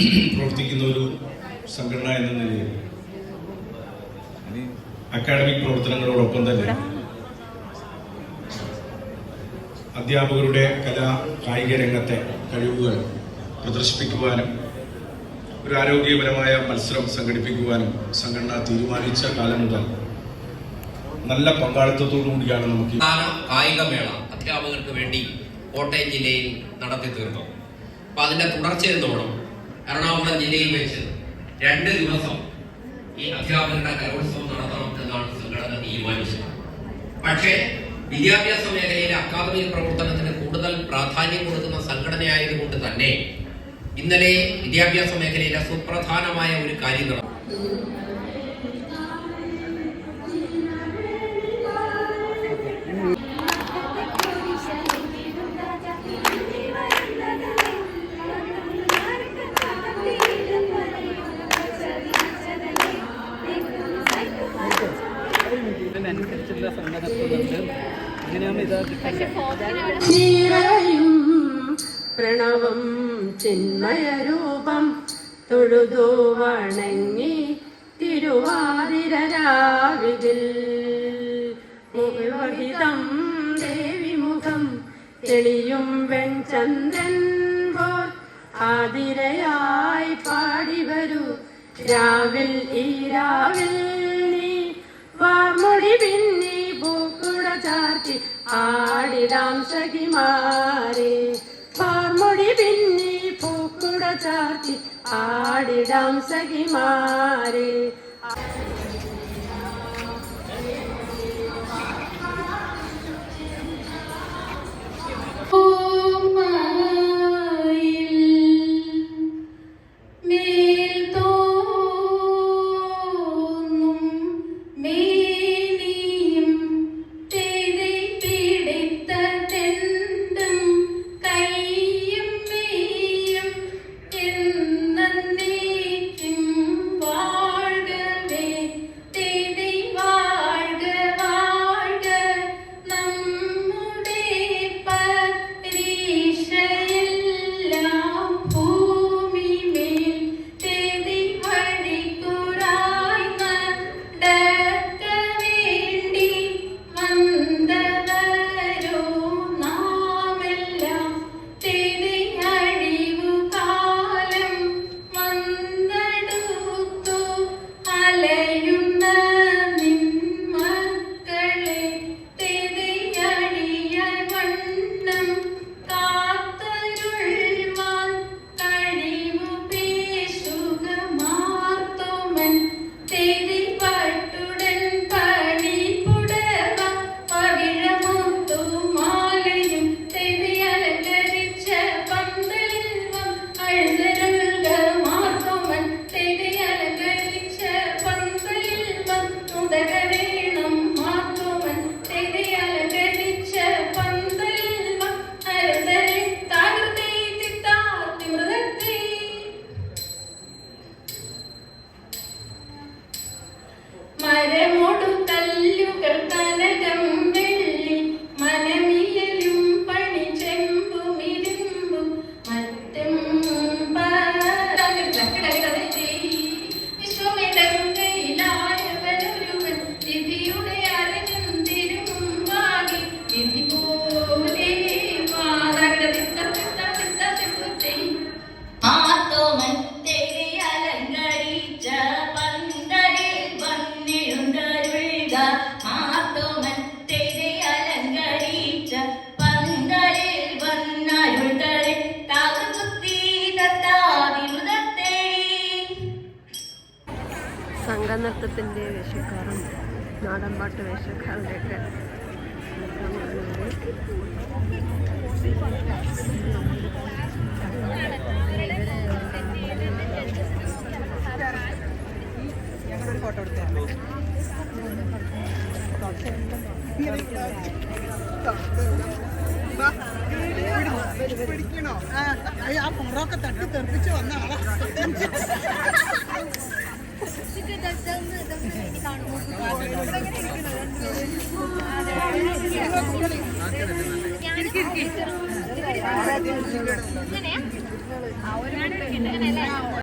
പ്രവർത്തിക്കുന്ന ഒരു സംഘടന എന്ന നിലയിൽ. അക്കാഡമിക് പ്രവർത്തനങ്ങളോടൊപ്പം തന്നെ അധ്യാപകരുടെ കലാ കായിക രംഗത്തെ കഴിവുകൾ പ്രദർശിപ്പിക്കുവാനും ഒരു ആരോഗ്യപരമായ മത്സരം സംഘടിപ്പിക്കുവാനും സംഘടന തീരുമാനിച്ച കാലം മുതൽ നല്ല പങ്കാളിത്തത്തോടു കൂടിയാണ് നമുക്ക് കായികമേള അധ്യാപകർക്ക് വേണ്ടി കോട്ടയം ജില്ലയിൽ നടത്തി തീർത്തു അപ്പൊ അതിന്റെ തുടർച്ച എന്നോണം എറണാകുളം ജില്ലയിൽ വെച്ച് രണ്ട് ദിവസം ഈ അധ്യാപകരുടെ കലോത്സവം നടത്തണം എന്നാണ് സംഘടന തീരുമാനിച്ചത്. പക്ഷേ വിദ്യാഭ്യാസ മേഖലയിലെ അക്കാദമിക് പ്രവർത്തനത്തിന് കൂടുതൽ പ്രാധാന്യം കൊടുക്കുന്ന സംഘടനയായതുകൊണ്ട് തന്നെ ഇന്നലെ വിദ്യാഭ്യാസ മേഖലയിലെ സുപ്രധാനമായ ഒരു കാര്യം നടന്നു നിറയും പ്രണവം ചിന്മയരൂപം തൊഴുതു വണങ്ങി തിരുവാതിരരാവിതിൽ മുഖവഹിതം ദേവിമുഖം തെളിയും വെൺചന്ദ്രൻ പോൽ ആതിരയായി പാടി വരൂ രാവിൽ ഈ രാവിൽ നീ വാർമൊഴി പിന്നി പൂക്കുട ചാർത്തി ആടിടാം സഖിമാരെ വാർമൊഴി പിന്നി പൂക്കുട ചാർത്തി ആടിടാം സഖിമാരെ സംഘനൃത്തത്തിന്റെ വേഷക്കാരും നാടൻപാട്ട് വേഷക്കാരുടെയൊക്കെ പിടിക്കണോ? ണോ ആ പുറമൊക്കെ തട്ടി തെറിപ്പിച്ച് വന്ന ആളാ. കുട്ടികൾ